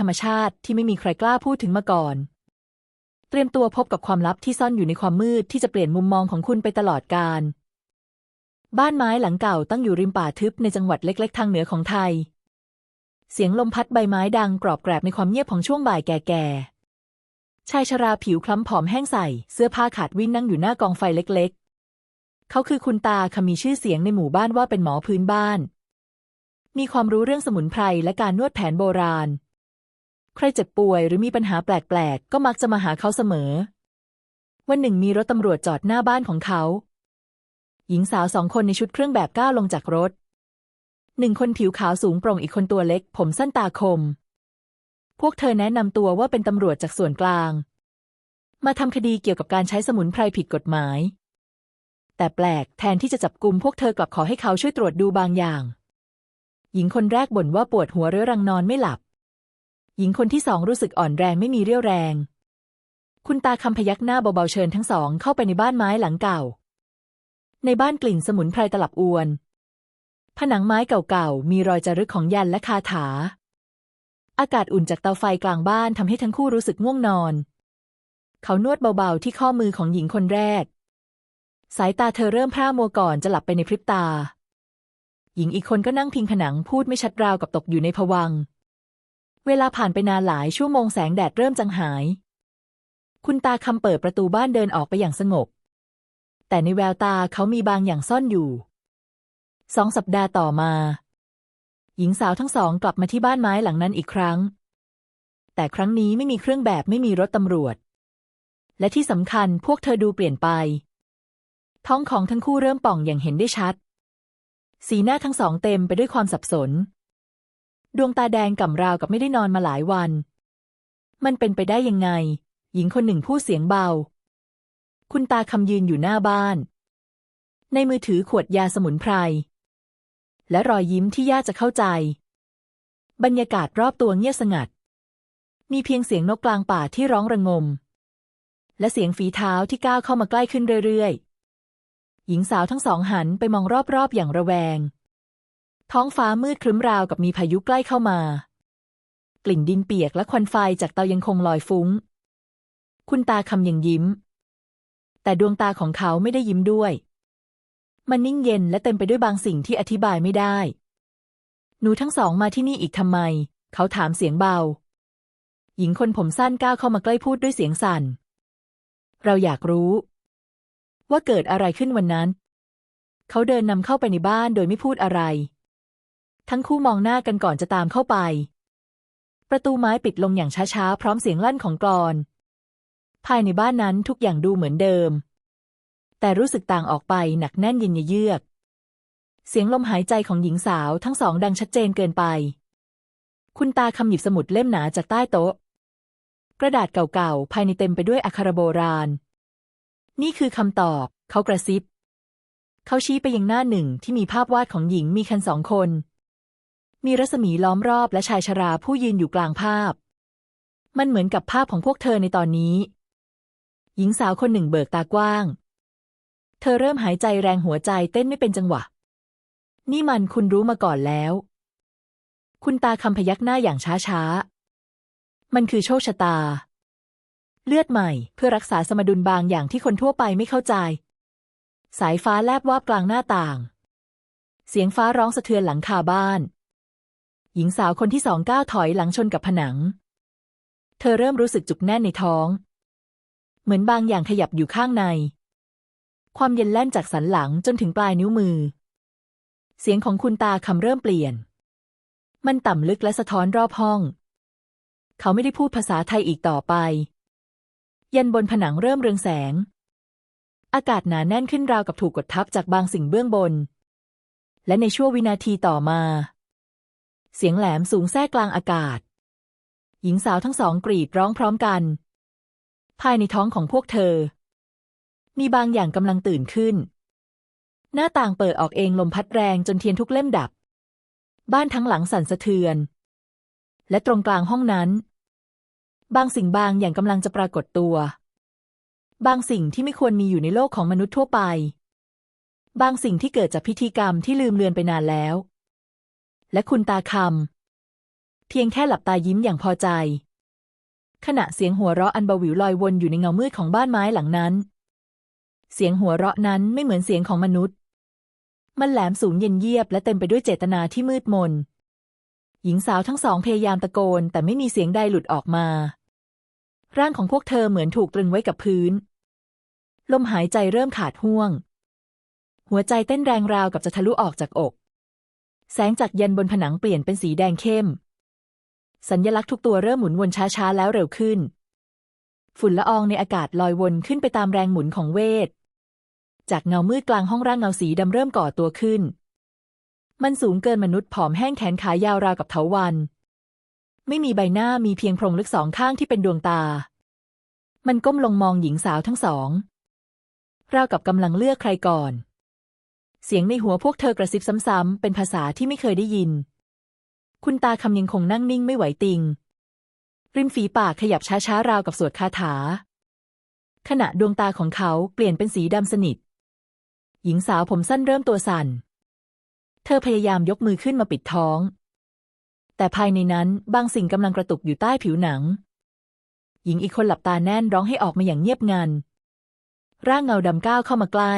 ธรรมชาติที่ไม่มีใครกล้าพูดถึงมาก่อน เตรียมตัวพบกับความลับที่ซ่อนอยู่ในความมืดที่จะเปลี่ยนมุมมองของคุณไปตลอดกาลบ้านไม้หลังเก่าตั้งอยู่ริมป่าทึบในจังหวัดเล็ก ๆ ทางเหนือของไทย เสียงลมพัดใบไม้ดังกรอบแกรบในความเงียบของช่วงบ่ายแก่ๆ ชายชราผิวคล้ำผอมแห้งใสเสื้อผ้าขาดวิ่นนั่งอยู่หน้ากองไฟเล็ก ๆ เขาคือคุณตาคำมีชื่อเสียงในหมู่บ้านว่าเป็นหมอพื้นบ้าน มีความรู้เรื่องสมุนไพรและการนวดแผนโบราณ ใครเจ็บป่วยหรือมีปัญหาแปลกๆ ก็มักจะมาหาเขาเสมอ วันหนึ่งมีรถตำรวจจอดหน้าบ้านของเขา หญิงสาวสองคนในชุดเครื่องแบบก้าวลงจากรถ หนึ่งคนผิวขาวสูงโปร่งอีกคนตัวเล็ก ผมสั้นตาคม พวกเธอแนะนำตัวว่าเป็นตำรวจจากส่วนกลาง มาทำคดีเกี่ยวกับการใช้สมุนไพรผิดกฎหมาย แต่แปลกแทนที่จะจับกลุ่มพวกเธอกลับขอให้เขาช่วยตรวจดูบางอย่าง หญิงคนแรกบ่นว่าปวดหัวเรื้อรังนอนไม่หลับ หญิงคนที่สองรู้สึกอ่อนแรงไม่มีเรี่ยวแรง คุณตาคำพยักหน้าเบาๆเชิญทั้งสองเข้าไปในบ้านไม้หลังเก่า ในบ้านกลิ่นสมุนไพรตลับอวน ผนังไม้เก่าๆ มีรอยจารึกของยันและคาถา อากาศอุ่นจากเตาไฟกลางบ้านทำให้ทั้งคู่รู้สึกง่วงนอน เขานวดเบาๆที่ข้อมือของหญิงคนแรก สายตาเธอเริ่มพร่ามัวก่อนจะหลับไปในพริบตา หญิงอีกคนก็นั่งพิงผนังพูดไม่ชัดราวกับตกอยู่ในภวัง เวลาผ่านไปนานหลายชั่วโมงแสงแดดเริ่มจางหาย คุณตาคำเปิดประตูบ้านเดินออกไปอย่างสงบ แต่ในแววตาเขามีบางอย่างซ่อนอยู่ สองสัปดาห์ต่อมา หญิงสาวทั้งสองกลับมาที่บ้านไม้หลังนั้นอีกครั้ง แต่ครั้งนี้ไม่มีเครื่องแบบไม่มีรถตำรวจ และที่สำคัญพวกเธอดูเปลี่ยนไป ท้องของทั้งคู่เริ่มป่องอย่างเห็นได้ชัด สีหน้าทั้งสองเต็มไปด้วยความสับสน ดวงตาแดงก่ำราวกับไม่ได้นอนมาหลายวัน มันเป็นไปได้ยังไง หญิงคนหนึ่งพูดเสียงเบา คุณตาคำยืนอยู่หน้าบ้าน ในมือถือขวดยาสมุนไพร และรอยยิ้มที่ยากจะเข้าใจ บรรยากาศรอบตัวเงียบสงัด มีเพียงเสียงนกกลางป่าที่ร้องระงม และเสียงฝีเท้าที่ก้าวเข้ามาใกล้ขึ้นเรื่อยๆ หญิงสาวทั้งสองหันไปมองรอบๆอย่างระแวง ท้องฟ้ามืดครึ้มราวกับมีพายุใกล้เข้ามากลิ่นดินเปียกและควันไฟจากเตายังคงลอยฟุ้ง คุณตาคำยังยิ้ม แต่ดวงตาของเขาไม่ได้ยิ้มด้วย มันนิ่งเย็นและเต็มไปด้วยบางสิ่งที่อธิบายไม่ได้ หนูทั้งสองมาที่นี่อีกทำไม เขาถามเสียงเบา หญิงคนผมสั้นก้าวเข้ามาใกล้พูดด้วยเสียงสั่น เราอยากรู้ ว่าเกิดอะไรขึ้นวันนั้น เขาเดินนำเข้าไปในบ้านโดยไม่พูดอะไร ทั้งคู่มองหน้ากันก่อนจะตามเข้าไป ประตูไม้ปิดลงอย่างช้าๆ พร้อมเสียงลั่นของกรอน ภายในบ้านนั้นทุกอย่างดูเหมือนเดิม แต่รู้สึกต่างออกไปหนักแน่นเย็นเยือก เสียงลมหายใจของหญิงสาวทั้งสองดังชัดเจนเกินไป คุณตาคำหยิบสมุดเล่มหนาจากใต้โต๊ะ กระดาษเก่าๆ ภายในเต็มไปด้วยอักขระโบราณ นี่คือคำตอบ เขากระซิบ เขาชี้ไปยังหน้าหนึ่งที่มีภาพวาดของหญิงมีคันสองคน มีรัศมีล้อมรอบและชายชราผู้ยืนอยู่กลางภาพ มันเหมือนกับภาพของพวกเธอในตอนนี้ หญิงสาวคนหนึ่งเบิกตากว้าง เธอเริ่มหายใจแรงหัวใจเต้นไม่เป็นจังหวะ นี่มันคุณรู้มาก่อนแล้ว คุณตาคำพยักหน้าอย่างช้าๆ มันคือโชคชะตา เลือดใหม่เพื่อรักษาสมดุลบางอย่างที่คนทั่วไปไม่เข้าใจ สายฟ้าแลบวาบกลางหน้าต่างเสียงฟ้าร้องสะเทือนหลังคาบ้าน หญิงสาวคนที่สองก้าวถอยหลังชนกับผนัง เธอเริ่มรู้สึกจุกแน่นในท้อง เหมือนบางอย่างขยับอยู่ข้างใน ความเย็นแล่นจากสันหลังจนถึงปลายนิ้วมือ เสียงของคุณตาคำเริ่มเปลี่ยน มันต่ำลึกและสะท้อนรอบห้อง เขาไม่ได้พูดภาษาไทยอีกต่อไป ยันบนผนังเริ่มเรืองแสง อากาศหนาแน่นขึ้นราวกับถูกกดทับจากบางสิ่งเบื้องบน และในช่วงวินาทีต่อมา เสียงแหลมสูงแทรกกลางอากาศ หญิงสาวทั้งสองกรีดร้องพร้อมกัน ภายในท้องของพวกเธอ มีบางอย่างกำลังตื่นขึ้น หน้าต่างเปิดออกเองลมพัดแรงจนเทียนทุกเล่มดับ บ้านทั้งหลังสั่นสะเทือน และตรงกลางห้องนั้น บางสิ่งบางอย่างกำลังจะปรากฏตัว บางสิ่งที่ไม่ควรมีอยู่ในโลกของมนุษย์ทั่วไป บางสิ่งที่เกิดจากพิธีกรรมที่ลืมเลือนไปนานแล้ว และคุณตาคำเพียงแค่หลับตายิ้มอย่างพอใจ ขณะเสียงหัวเราะอันเบาหวิวลอยวนอยู่ในเงามืดของบ้านไม้หลังนั้น เสียงหัวเราะนั้นไม่เหมือนเสียงของมนุษย์ มันแหลมสูงเย็นเยียบและเต็มไปด้วยเจตนาที่มืดมน หญิงสาวทั้งสองพยายามตะโกน แต่ไม่มีเสียงใดหลุดออกมา ร่างของพวกเธอเหมือนถูกตรึงไว้กับพื้น ลมหายใจเริ่มขาดห่วง หัวใจเต้นแรงราวกับจะทะลุออกจากอก แสงจากยันบนผนังเปลี่ยนเป็นสีแดงเข้ม สัญญลักษณ์ทุกตัวเริ่มหมุนวนช้าๆ แล้วเร็วขึ้น ฝุ่นละอองในอากาศลอยวนขึ้นไปตามแรงหมุนของเวท จากเงามืดกลางห้องร่างเงาสีดำเริ่มก่อตัวขึ้น มันสูงเกินมนุษย์ผอมแห้งแขนขายาวราวกับเถาวัน ไม่มีใบหน้ามีเพียงโพรงลึกสองข้างที่เป็นดวงตา มันก้มลงมองหญิงสาวทั้งสองราวกับกำลังเลือกใครก่อน เสียงในหัวพวกเธอกระซิบซ้ำๆเป็นภาษาที่ไม่เคยได้ยิน คุณตาคำยังคงนั่งนิ่งไม่ไหวติง ริมฝีปากขยับช้าๆราวกับสวดคาถา ขณะดวงตาของเขาเปลี่ยนเป็นสีดำสนิท หญิงสาวผมสั้นเริ่มตัวสั่น เธอพยายามยกมือขึ้นมาปิดท้อง แต่ภายในนั้นบางสิ่งกำลังกระตุกอยู่ใต้ผิวหนัง หญิงอีกคนหลับตาแน่นร้องให้ออกมาอย่างเงียบงันร่างเงาดำก้าวเข้ามาใกล้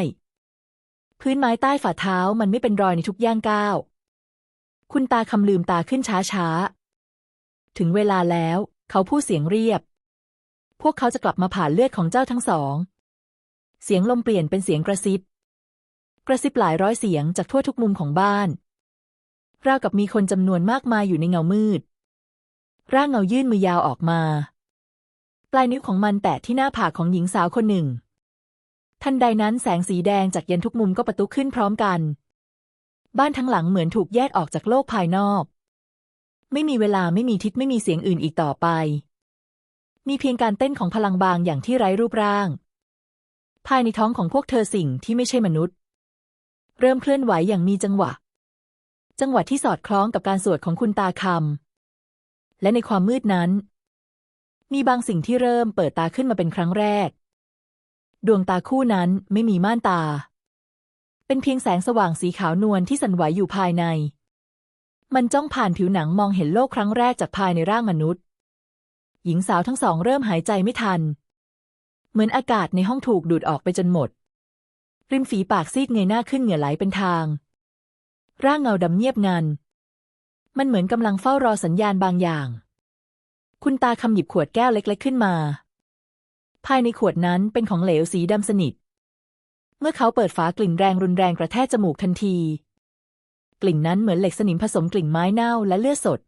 พื้นไม้ใต้ฝ่าเท้ามันไม่เป็นรอยในทุกย่างก้าว คุณตาคำลืมตาขึ้นช้าๆถึงเวลาแล้ว เขาพูดเสียงเรียบ พวกเขาจะกลับมาผ่านเลือดของเจ้าทั้งสอง เสียงลมเปลี่ยนเป็นเสียงกระซิบ กระซิบหลายร้อยเสียงจากทั่วทุกมุมของบ้าน ราวกับมีคนจำนวนมากมายอยู่ในเงามืด ร่างเงายื่นมือยาวออกมา ปลายนิ้วของมันแตะที่หน้าผากของหญิงสาวคนหนึ่ง ทันใดนั้นแสงสีแดงจากเยันทุกมุมก็ประตุขึ้นพร้อมกัน บ้านทั้งหลังเหมือนถูกแยกออกจากโลกภายนอก ไม่มีเวลาไม่มีทิศไม่มีเสียงอื่นอีกต่อไป มีเพียงการเต้นของพลังบางอย่างที่ไร้รูปร่าง ภายในท้องของพวกเธอสิ่งที่ไม่ใช่มนุษย์ เริ่มเคลื่อนไหวอย่างมีจังหวะ จังหวะที่สอดคล้องกับการสวดของคุณตาคำและในความมืดนั้น มีบางสิ่งที่เริ่มเปิดตาขึ้นมาเป็นครั้งแรก ดวงตาคู่นั้นไม่มีม่านตา เป็นเพียงแสงสว่างสีขาวนวลที่สั่นไหวอยู่ภายใน มันจ้องผ่านผิวหนังมองเห็นโลกครั้งแรกจากภายในร่างมนุษย์ หญิงสาวทั้งสองเริ่มหายใจไม่ทัน เหมือนอากาศในห้องถูกดูดออกไปจนหมด ริมฝีปากซีดเงยหน้าขึ้นเหงื่อไหลเป็นทาง ร่างเงาดำเงียบงัน มันเหมือนกำลังเฝ้ารอสัญญาณบางอย่าง คุณตาคำหยิบขวดแก้วเล็ก ๆ ขึ้นมา ภายในขวดนั้นเป็นของเหลวสีดำสนิท เมื่อเขาเปิดฝากลิ่นแรงรุนแรงกระแทกจมูกทันที กลิ่นนั้นเหมือนเหล็กสนิมผสมกลิ่นไม้เน่าและเลือดสด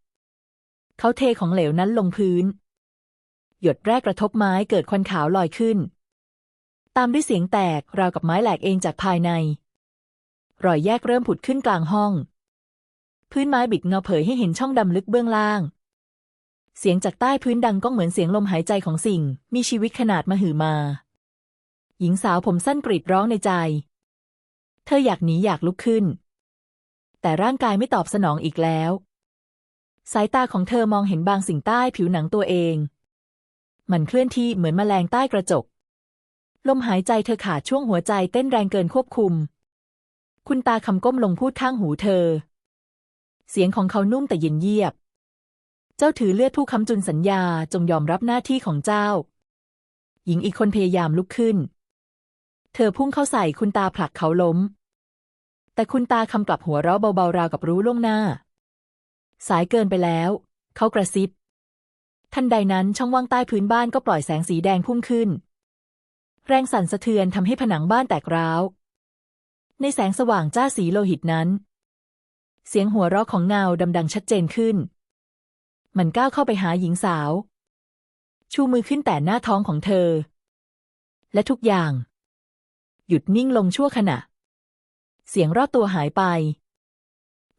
เขาเทของเหลวนั้นลงพื้น หยดแรกกระทบไม้เกิดควันขาวลอยขึ้น ตามด้วยเสียงแตกราวกับไม้แหลกเองจากภายใน รอยแยกเริ่มผุดขึ้นกลางห้อง พื้นไม้บิดเงาเผยให้เห็นช่องดำลึกเบื้องล่าง เสียงจากใต้พื้นดังก้องเหมือนเสียงลมหายใจของสิ่ง มีชีวิตขนาดมหึมา หญิงสาวผมสั้นกรีดร้องในใจ เธออยากหนีอยากลุกขึ้น แต่ร่างกายไม่ตอบสนองอีกแล้ว สายตาของเธอมองเห็นบางสิ่งใต้ผิวหนังตัวเอง มันเคลื่อนที่เหมือนแมลงใต้กระจก ลมหายใจเธอขาดช่วงหัวใจเต้นแรงเกินควบคุม คุณตาคำก้มลงพูดข้างหูเธอ เสียงของเขานุ่มแต่เย็นเยียบ เจ้าถือเลือดผู้ค้ำจุนสัญญาจงยอมรับหน้าที่ของเจ้า หญิงอีกคนพยายามลุกขึ้น เธอพุ่งเข้าใส่คุณตาผลักเขาล้ม แต่คุณตาคำกลับหัวเราะเบาๆราวกับรู้ล่วงหน้า สายเกินไปแล้ว เขากระซิบ ทันใดนั้นช่องว่างใต้พื้นบ้านก็ปล่อยแสงสีแดงพุ่งขึ้น แรงสั่นสะเทือนทำให้ผนังบ้านแตกร้าว ในแสงสว่างจ้าสีโลหิตนั้น เสียงหัวเราะของเงาดำดังชัดเจนขึ้น มันก้าวเข้าไปหาหญิงสาว ชูมือขึ้นแต่หน้าท้องของเธอ และทุกอย่าง หยุดนิ่งลงชั่วขณะ เสียงรอบตัวหายไป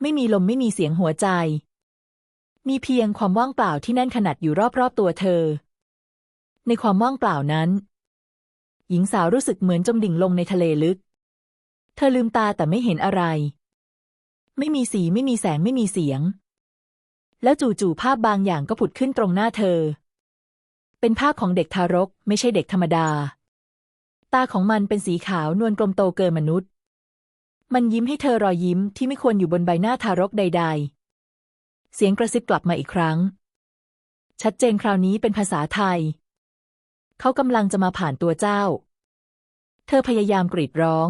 ไม่มีลมไม่มีเสียงหัวใจ มีเพียงความว่างเปล่าที่แน่นขนาดอยู่รอบๆตัวเธอ ในความว่างเปล่านั้น หญิงสาวรู้สึกเหมือนจมดิ่งลงในทะเลลึก เธอลืมตาแต่ไม่เห็นอะไร ไม่มีสีไม่มีแสงไม่มีเสียง แล้วจู่ๆภาพบางอย่างก็ผุดขึ้นตรงหน้าเธอ เป็นภาพของเด็กทารก ไม่ใช่เด็กธรรมดา ตาของมันเป็นสีขาวนวลกลมโตเกินมนุษย์ มันยิ้มให้เธอรอยยิ้มที่ไม่ควรอยู่บนใบหน้าทารกใด ๆ เสียงกระซิบกลับมาอีกครั้ง ชัดเจนคราวนี้เป็นภาษาไทย เขากำลังจะมาผ่านตัวเจ้า เธอพยายามกรีดร้อง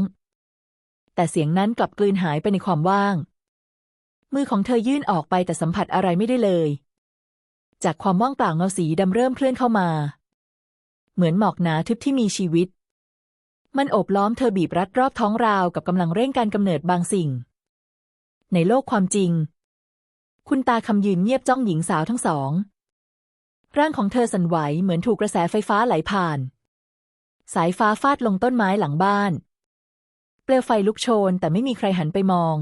แต่เสียงนั้นกลับกลืนหายไปในความว่าง มือของเธอยื่นออกไปแต่สัมผัสอะไรไม่ได้เลย จากความว่างเปล่าเงาสีดำเริ่มเคลื่อนเข้ามา เหมือนหมอกหนาทึบที่มีชีวิต มันโอบล้อมเธอบีบรัดรอบท้องราวกับกำลังเร่งการกำเนิดบางสิ่ง ในโลกความจริง คุณตาคำยืนเงียบจ้องหญิงสาวทั้งสอง ร่างของเธอสั่นไหวเหมือนถูกกระแสไฟฟ้าไหลผ่าน สายฟ้าฟาดลงต้นไม้หลังบ้าน เปลวไฟลุกโชนแต่ไม่มีใครหันไปมอง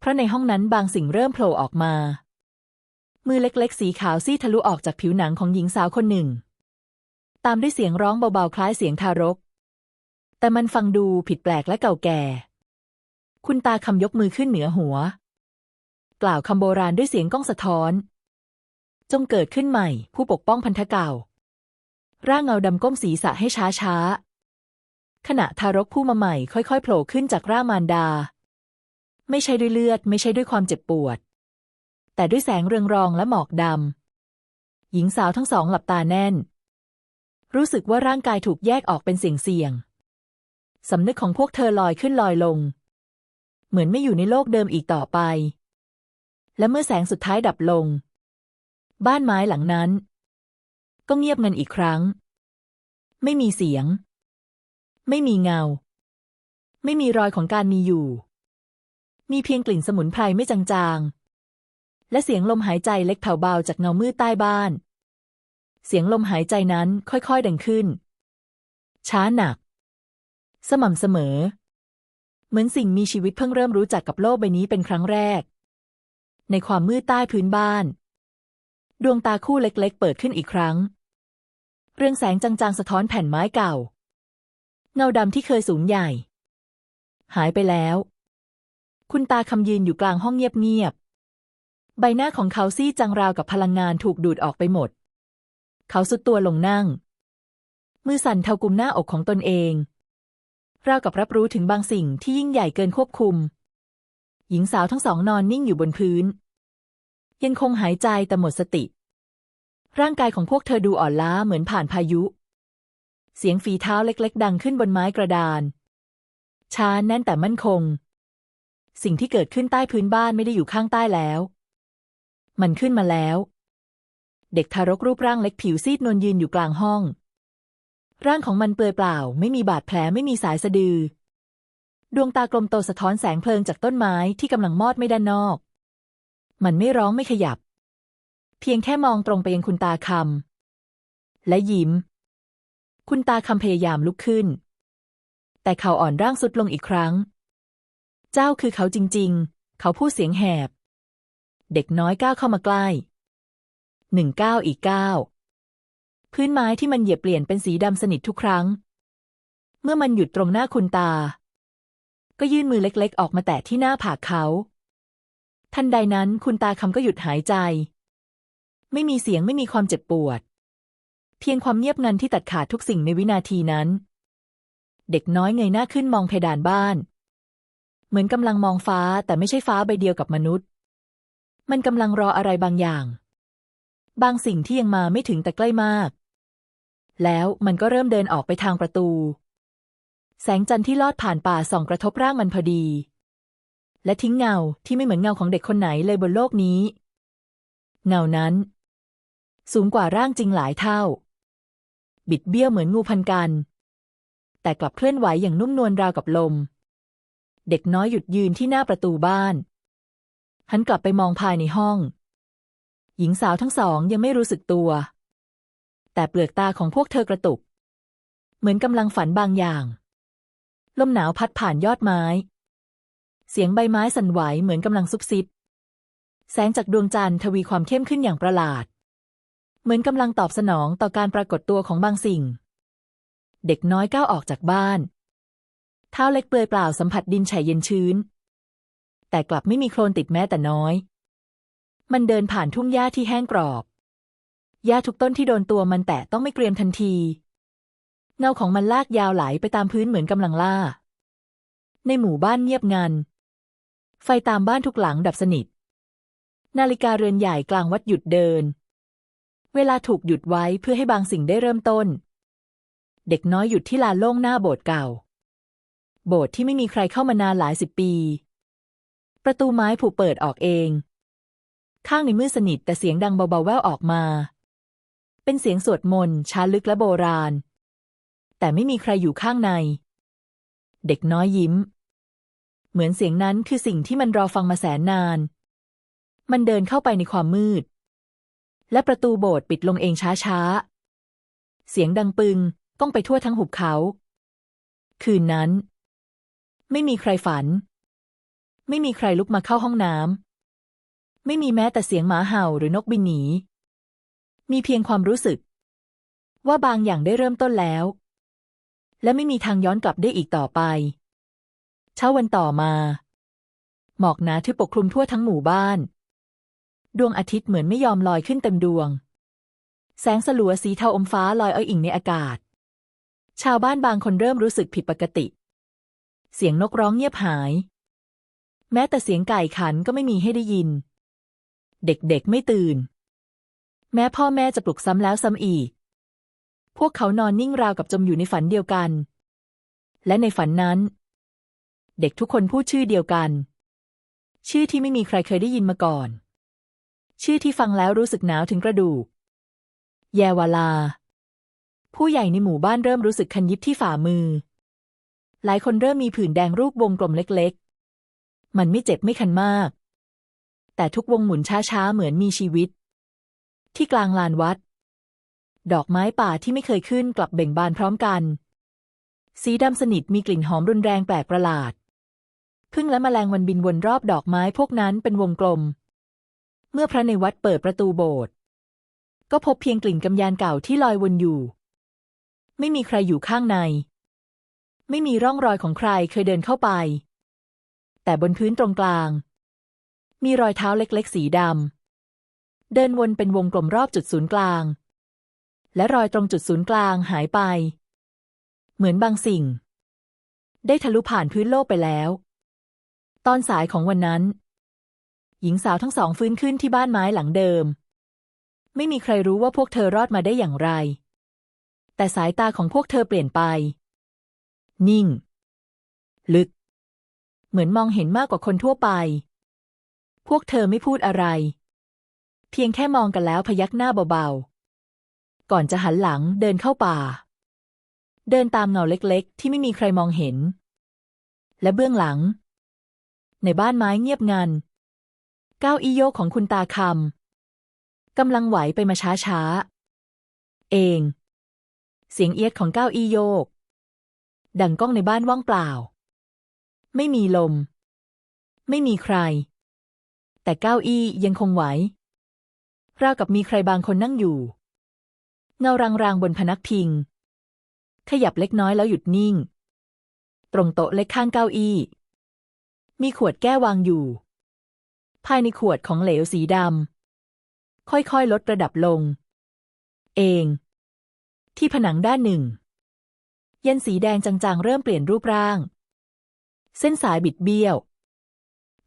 เพราะในห้องนั้นบางสิ่งเริ่มโผล่ออกมา มือเล็กๆ สีขาวซีดทะลุออกจากผิวหนังของหญิงสาวคนหนึ่ง ตามด้วยเสียงร้องเบาๆ คล้ายเสียงทารก แต่มันฟังดูผิดแปลกและเก่าแก่ คุณตาคำยกมือขึ้นเหนือหัว กล่าวคำโบราณด้วยเสียงก้องสะท้อน จงเกิดขึ้นใหม่ ผู้ปกป้องพันธเก่า ร่างเงาดำก้มศีรษะให้ช้าช้าๆขณะทารกผู้มาใหม่ค่อยๆโผล่ขึ้นจากร่างมารดา ไม่ใช่ด้วยเลือด ไม่ใช่ด้วยความเจ็บปวด แต่ด้วยแสงเรืองรองและหมอกดำหญิงสาวทั้งสองหลับตาแน่น รู้สึกว่าร่างกายถูกแยกออกเป็นเสี่ยงๆสำนึกของพวกเธอลอยขึ้นลอยลง เหมือนไม่อยู่ในโลกเดิมอีกต่อไป และเมื่อแสงสุดท้ายดับลง บ้านไม้หลังนั้น ก็เงียบเงันอีกครั้ง ไม่มีเสียง ไม่มีเงา ไม่มีรอยของการมีอยู่ มีเพียงกลิ่นสมุนไพรไม่จางๆ และเสียงลมหายใจเล็กแผ่วเบาจากเงามืดใต้บ้าน เสียงลมหายใจนั้นค่อยๆ ดังขึ้น ช้าหนัก สม่ำเสมอ เหมือนสิ่งมีชีวิตเพิ่งเริ่มรู้จักกับโลกใบนี้เป็นครั้งแรก ในความมืดใต้พื้นบ้าน ดวงตาคู่เล็กๆ เปิดขึ้นอีกครั้ง เรืองแสงจางๆ สะท้อนแผ่นไม้เก่า เงาดำที่เคยสูงใหญ่ หายไปแล้ว คุณตาคำยืนอยู่กลางห้องเงียบๆ ใบหน้าของเขาซีดจางราวกับพลังงานถูกดูดออกไปหมด เขาสุดตัวลงนั่ง มือสั่นเทากุมหน้าอกของตนเอง ราวกับรับรู้ถึงบางสิ่งที่ยิ่งใหญ่เกินควบคุม หญิงสาวทั้งสองนอนนิ่งอยู่บนพื้น ยังคงหายใจแต่หมดสติ ร่างกายของพวกเธอดูอ่อนล้าเหมือนผ่านพายุ เสียงฝีเท้าเล็ก ๆ ดังขึ้นบนไม้กระดานช้าแน่นแต่มั่นคง สิ่งที่เกิดขึ้นใต้พื้นบ้านไม่ได้อยู่ข้างใต้แล้ว มันขึ้นมาแล้ว เด็กทารกรูปร่างเล็กผิวซีดนวลยืนอยู่กลางห้อง ร่างของมันเปลือยเปล่า ไม่มีบาดแผลไม่มีสายสะดือ ดวงตากลมโตสะท้อนแสงเพลิงจากต้นไม้ที่กำลังมอดไม่ด้านนอก มันไม่ร้องไม่ขยับ เพียงแค่มองตรงไปยังคุณตาคำและยิ้ม คุณตาคำพยายามลุกขึ้น แต่เขาอ่อนร่างสุดลงอีกครั้ง เจ้าคือเขาจริง ๆ เขาพูดเสียงแหบ เด็กน้อยก้าวเข้ามาใกล้หนึ่งก้าวอีกก้าวพื้นไม้ที่มันเหยียบเปลี่ยนเป็นสีดำสนิททุกครั้ง เมื่อมันหยุดตรงหน้าคุณตา ก็ยื่นมือเล็กๆ ออกมาแตะที่หน้าผากเขา ทันใดนั้นคุณตาคำก็หยุดหายใจ ไม่มีเสียงไม่มีความเจ็บปวด เพียงความเงียบงันที่ตัดขาดทุกสิ่งในวินาทีนั้น เด็กน้อยเงยหน้าขึ้นมองเพดานบ้าน เหมือนกำลังมองฟ้าแต่ไม่ใช่ฟ้าใบเดียวกับมนุษย์ มันกำลังรออะไรบางอย่าง บางสิ่งที่ยังมาไม่ถึงแต่ใกล้มาก แล้วมันก็เริ่มเดินออกไปทางประตู แสงจันทร์ที่ลอดผ่านป่าส่องกระทบร่างมันพอดี และทิ้งเงาที่ไม่เหมือนเงาของเด็กคนไหนเลยบนโลกนี้ เงานั้น สูงกว่าร่างจริงหลายเท่า บิดเบี้ยวเหมือนงูพันกัน แต่กลับเคลื่อนไหวอย่างนุ่มนวลราวกับลม เด็กน้อยหยุดยืนที่หน้าประตูบ้าน หันกลับไปมองภายในห้อง หญิงสาวทั้งสองยังไม่รู้สึกตัว แต่เปลือกตาของพวกเธอกระตุก เหมือนกำลังฝันบางอย่าง ลมหนาวพัดผ่านยอดไม้ เสียงใบไม้สั่นไหวเหมือนกำลังซุบซิบ แสงจากดวงจันทร์ทวีความเข้มขึ้นอย่างประหลาด เหมือนกำลังตอบสนองต่อการปรากฏตัวของบางสิ่ง เด็กน้อยก้าวออกจากบ้าน เท้าเล็กเปลือยเปล่าสัมผัสดินแฉะเย็นชื้น แต่กลับไม่มีโคลนติดแม้แต่น้อย มันเดินผ่านทุ่งหญ้าที่แห้งกรอบ หญ้าทุกต้นที่โดนตัวมันแตะต้องไม่เกรียมทันที เงาของมันลากยาวไหลไปตามพื้นเหมือนกำลังล่า ในหมู่บ้านเงียบงัน ไฟตามบ้านทุกหลังดับสนิท นาฬิกาเรือนใหญ่กลางวัดหยุดเดิน เวลาถูกหยุดไว้เพื่อให้บางสิ่งได้เริ่มต้น เด็กน้อยหยุดที่ลานโล่งหน้าโบสถ์เก่า โบสถ์ที่ไม่มีใครเข้ามานานหลายสิบปี ประตูไม้ผูกเปิดออกเอง ข้างในมืดสนิทแต่เสียงดังเบาๆแว่วออกมา เป็นเสียงสวดมนต์ช้าลึกและโบราณ แต่ไม่มีใครอยู่ข้างใน เด็กน้อยยิ้ม เหมือนเสียงนั้นคือสิ่งที่มันรอฟังมาแสนนาน มันเดินเข้าไปในความมืด และประตูโบสถ์ปิดลงเองช้าๆเสียงดังปึงก้องไปทั่วทั้งหุบเขา คืนนั้น ไม่มีใครฝัน ไม่มีใครลุกมาเข้าห้องน้ำ ไม่มีแม้แต่เสียงหมาเห่าหรือนกบินหนี มีเพียงความรู้สึก ว่าบางอย่างได้เริ่มต้นแล้ว และไม่มีทางย้อนกลับได้อีกต่อไป เช้าวันต่อมา หมอกหนาทึบปกคลุมทั่วทั้งหมู่บ้าน ดวงอาทิตย์เหมือนไม่ยอมลอยขึ้นเต็มดวง แสงสลัวสีเทาอมฟ้าลอยอ้อยอิงในอากาศ ชาวบ้านบางคนเริ่มรู้สึกผิดปกติ เสียงนกร้องเงียบหาย แม้แต่เสียงไก่ขันก็ไม่มีให้ได้ยิน เด็กๆไม่ตื่น แม้พ่อแม่จะปลุกซ้ำแล้วซ้ำอีก พวกเขานอนนิ่งราวกับจมอยู่ในฝันเดียวกัน และในฝันนั้น เด็กทุกคนพูดชื่อเดียวกัน ชื่อที่ไม่มีใครเคยได้ยินมาก่อน ชื่อที่ฟังแล้วรู้สึกหนาวถึงกระดูก แยวาลา ผู้ใหญ่ในหมู่บ้านเริ่มรู้สึกคันยิบที่ฝ่ามือ หลายคนเริ่มมีผื่นแดงรูปวงกลมเล็กๆ มันไม่เจ็บไม่คันมาก แต่ทุกวงหมุนช้าๆ เหมือนมีชีวิต ที่กลางลานวัด ดอกไม้ป่าที่ไม่เคยขึ้นกลับเบ่งบานพร้อมกัน สีดำสนิทมีกลิ่นหอมรุนแรงแปลกประหลาดพึ่งและแมลงวันบินวนรอบดอกไม้พวกนั้นเป็นวงกลม เมื่อพระในวัดเปิดประตูโบสถ์ก็พบเพียงกลิ่นกำยานเก่าที่ลอยวนอยู่ ไม่มีใครอยู่ข้างใน ไม่มีร่องรอยของใครเคยเดินเข้าไป แต่บนพื้นตรงกลาง มีรอยเท้าเล็กๆ สีดำเดินวนเป็นวงกลมรอบจุดศูนย์กลาง และรอยตรงจุดศูนย์กลางหายไป เหมือนบางสิ่ง ได้ทะลุผ่านพื้นโลกไปแล้ว ตอนสายของวันนั้น หญิงสาวทั้งสองฟื้นขึ้นที่บ้านไม้หลังเดิม ไม่มีใครรู้ว่าพวกเธอรอดมาได้อย่างไรแต่สายตาของพวกเธอเปลี่ยนไป นิ่ง ลึก เหมือนมองเห็นมากกว่าคนทั่วไป พวกเธอไม่พูดอะไร เพียงแค่มองกันแล้วพยักหน้าเบาๆ ก่อนจะหันหลังเดินเข้าป่า เดินตามเงาเล็ก ๆ ที่ไม่มีใครมองเห็น และเบื้องหลัง ในบ้านไม้เงียบงันก้าวอีโยกของคุณตาคำกำลังไหวไปมาช้าๆ เอง เสียงเอียดของก้าวอีโยก ดังก้องในบ้านว่างเปล่า ไม่มีลม ไม่มีใคร แต่เก้าอี้ยังคงไหวราวกับมีใครบางคนนั่งอยู่ เงารางๆบนพนักพิง ขยับเล็กน้อยแล้วหยุดนิ่ง ตรงโต๊ะเล็กข้างเก้าอี้ มีขวดแก้ววางอยู่ ภายในขวดของเหลวสีดำค่อยๆลดระดับลง เอง ที่ผนังด้านหนึ่ง เยันสีแดงจางๆ เริ่มเปลี่ยนรูปร่าง เส้นสายบิดเบี้ยว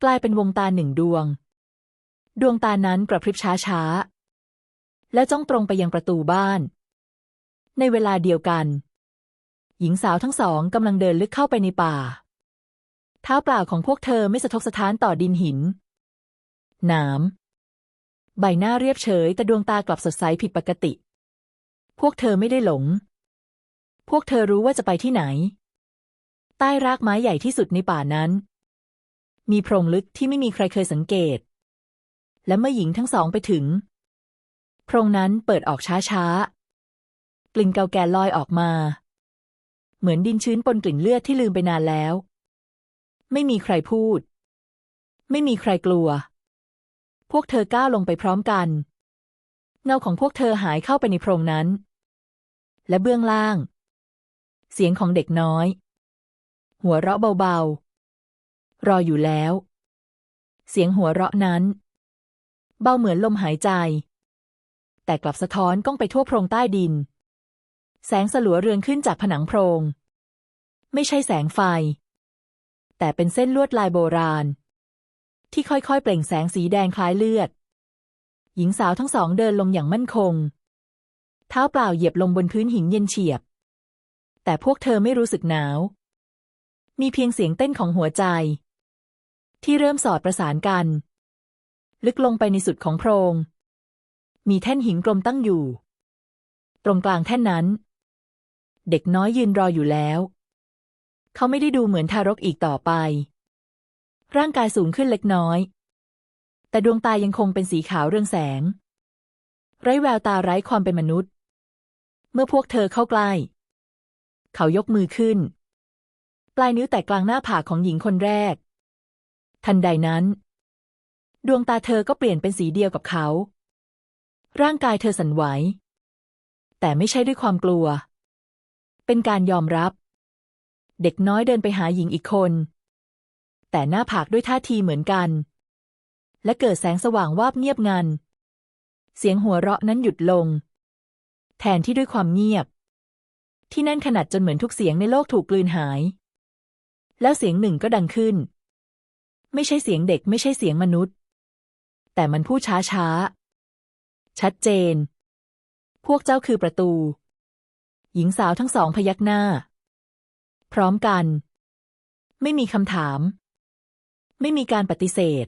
กลายเป็นวงตาหนึ่งดวง ดวงตานั้นกระพริบช้าๆ แล้วจ้องตรงไปยังประตูบ้าน ในเวลาเดียวกัน หญิงสาวทั้งสองกำลังเดินลึกเข้าไปในป่า เท้าเปล่าของพวกเธอไม่สะทกสะท้านต่อดินหินหนามใบหน้าเรียบเฉยแต่ดวงตากลับสดใสผิดปกติ พวกเธอไม่ได้หลง พวกเธอรู้ว่าจะไปที่ไหน ใต้รากไม้ใหญ่ที่สุดในป่านั้น มีโพรงลึกที่ไม่มีใครเคยสังเกต และเมื่อหญิงทั้งสองไปถึง โพรงนั้นเปิดออกช้าๆ กลิ่นเกาแก่ลอยออกมา เหมือนดินชื้นปนกลิ่นเลือดที่ลืมไปนานแล้ว ไม่มีใครพูด ไม่มีใครกลัว พวกเธอก้าวลงไปพร้อมกันเงาของพวกเธอหายเข้าไปในโพรงนั้น และเบื้องล่าง เสียงของเด็กน้อย หัวเราะเบาๆ รออยู่แล้ว เสียงหัวเราะนั้น เบาเหมือนลมหายใจ แต่กลับสะท้อนก้องไปทั่วโพรงใต้ดิน แสงสลัวเรืองขึ้นจากผนังโพรง ไม่ใช่แสงไฟ แต่เป็นเส้นลวดลายโบราณ ที่ค่อยๆ เปล่งแสงสีแดงคล้ายเลือด หญิงสาวทั้งสองเดินลงอย่างมั่นคง เท้าเปล่าเหยียบลงบนพื้นหินเย็นเฉียบ แต่พวกเธอไม่รู้สึกหนาว มีเพียงเสียงเต้นของหัวใจ ที่เริ่มสอดประสานกัน ลึกลงไปในสุดของโพรง มีแท่นหินกลมตั้งอยู่ ตรงกลางแท่นนั้น เด็กน้อยยืนรออยู่แล้ว เขาไม่ได้ดูเหมือนทารกอีกต่อไป ร่างกายสูงขึ้นเล็กน้อย แต่ดวงตายังคงเป็นสีขาวเรืองแสง ไร้แววตาไร้ความเป็นมนุษย์ เมื่อพวกเธอเข้าใกล้ เขายกมือขึ้น ปลายนิ้วแตะกลางหน้าผากของหญิงคนแรก ทันใดนั้น ดวงตาเธอก็เปลี่ยนเป็นสีเดียวกับเขา ร่างกายเธอสั่นไหว แต่ไม่ใช่ด้วยความกลัว เป็นการยอมรับ เด็กน้อยเดินไปหาหญิงอีกคน แต่หน้าผากด้วยท่าทีเหมือนกัน และเกิดแสงสว่างวาบเงียบงัน เสียงหัวเราะนั้นหยุดลง แทนที่ด้วยความเงียบ ที่แน่นขนาดจนเหมือนทุกเสียงในโลกถูกกลืนหาย แล้วเสียงหนึ่งก็ดังขึ้น ไม่ใช่เสียงเด็กไม่ใช่เสียงมนุษย์ แต่มันพูดช้าช้า ชัดเจน พวกเจ้าคือประตู หญิงสาวทั้งสองพยักหน้า พร้อมกัน ไม่มีคำถาม ไม่มีการปฏิเสธ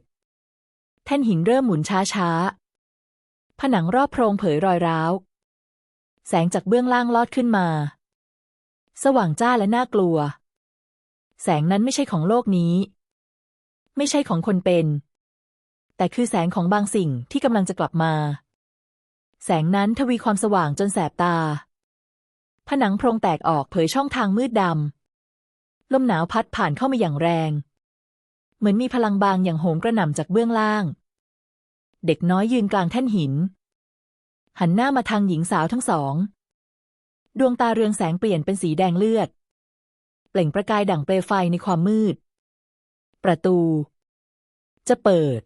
แท่นหินเริ่มหมุนช้าช้า ผนังรอบโพรงเผยรอยร้าวแสงจากเบื้องล่างลอดขึ้นมา สว่างจ้าและน่ากลัว แสงนั้นไม่ใช่ของโลกนี้ ไม่ใช่ของคนเป็น แต่คือแสงของบางสิ่งที่กำลังจะกลับมา แสงนั้นทวีความสว่างจนแสบตา ผนังโพรงแตกออกเผยช่องทางมืดดำ ลมหนาวพัดผ่านเข้ามาอย่างแรง เหมือนมีพลังบางอย่างโหมกระหน่ำจากเบื้องล่าง เด็กน้อยยืนกลางแท่นหิน หันหน้ามาทางหญิงสาวทั้งสอง ดวงตาเรืองแสงเปลี่ยนเป็นสีแดงเลือด เปล่งประกายดั่งเปลวไฟในความมืด ประตู จะเปิด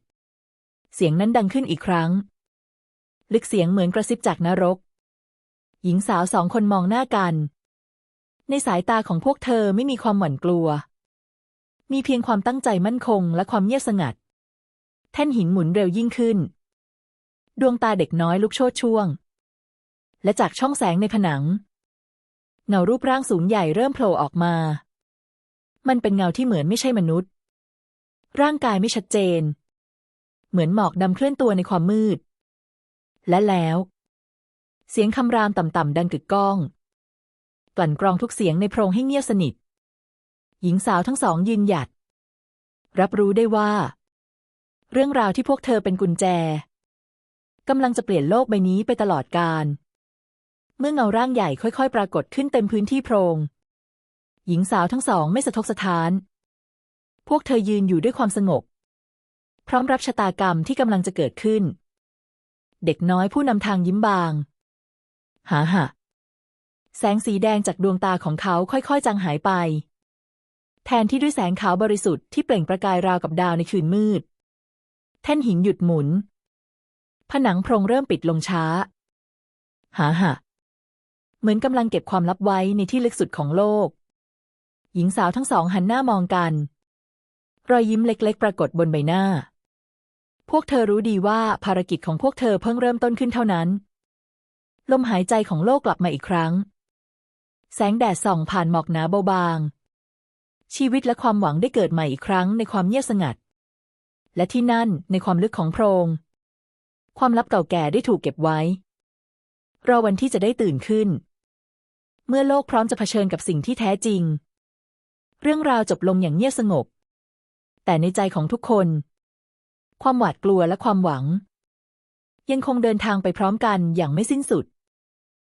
เสียงนั้นดังขึ้นอีกครั้ง ลึกเสียงเหมือนกระซิบจากนรก หญิงสาวสองคนมองหน้ากัน ในสายตาของพวกเธอไม่มีความหวั่นกลัว มีเพียงความตั้งใจมั่นคงและความเงียบสงัด แท่นหินหมุนเร็วยิ่งขึ้น ดวงตาเด็กน้อยลุกโชดช่วงและจากช่องแสงในผนัง เงารูปร่างสูงใหญ่เริ่มโผล่ออกมา มันเป็นเงาที่เหมือนไม่ใช่มนุษย์ ร่างกายไม่ชัดเจน เหมือนหมอกดำเคลื่อนตัวในความมืด และแล้ว เสียงคำรามต่ำๆดังกึกก้อง กลั่นกรองทุกเสียงในโพรงให้เงียบสนิท หญิงสาวทั้งสองยืนหยัด รับรู้ได้ว่า เรื่องราวที่พวกเธอเป็นกุญแจกำลังจะเปลี่ยนโลกใบนี้ไปตลอดกาล เมื่อเงาร่างใหญ่ค่อยๆ ปรากฏขึ้นเต็มพื้นที่โพรง หญิงสาวทั้งสองไม่สะทกสะท้าน พวกเธอยืนอยู่ด้วยความสงบ พร้อมรับชะตากรรมที่กำลังจะเกิดขึ้น เด็กน้อยผู้นำทางยิ้มบาง หาหะแสงสีแดงจากดวงตาของเขาค่อยๆ จางหายไป แทนที่ด้วยแสงขาวบริสุทธิ์ที่เปล่งประกายราวกับดาวในคืนมืด แท่นหินหยุดหมุน ผนังโพรงเริ่มปิดลงช้า หาหะ เหมือนกำลังเก็บความลับไว้ในที่ลึกสุดของโลก หญิงสาวทั้งสองหันหน้ามองกัน รอยยิ้มเล็กๆ ปรากฏบนใบหน้า พวกเธอรู้ดีว่าภารกิจของพวกเธอเพิ่งเริ่มต้นขึ้นเท่านั้น ลมหายใจของโลกกลับมาอีกครั้ง แสงแดดส่องผ่านหมอกหนาเบาบาง ชีวิตและความหวังได้เกิดใหม่อีกครั้งในความเงียบสงัด และที่นั่นในความลึกของโพรง ความลับเก่าแก่ได้ถูกเก็บไว้รอวันที่จะได้ตื่นขึ้น เมื่อโลกพร้อมจะเผชิญกับสิ่งที่แท้จริง เรื่องราวจบลงอย่างเงียบสงบ แต่ในใจของทุกคน ความหวาดกลัวและความหวัง ยังคงเดินทางไปพร้อมกันอย่างไม่สิ้นสุด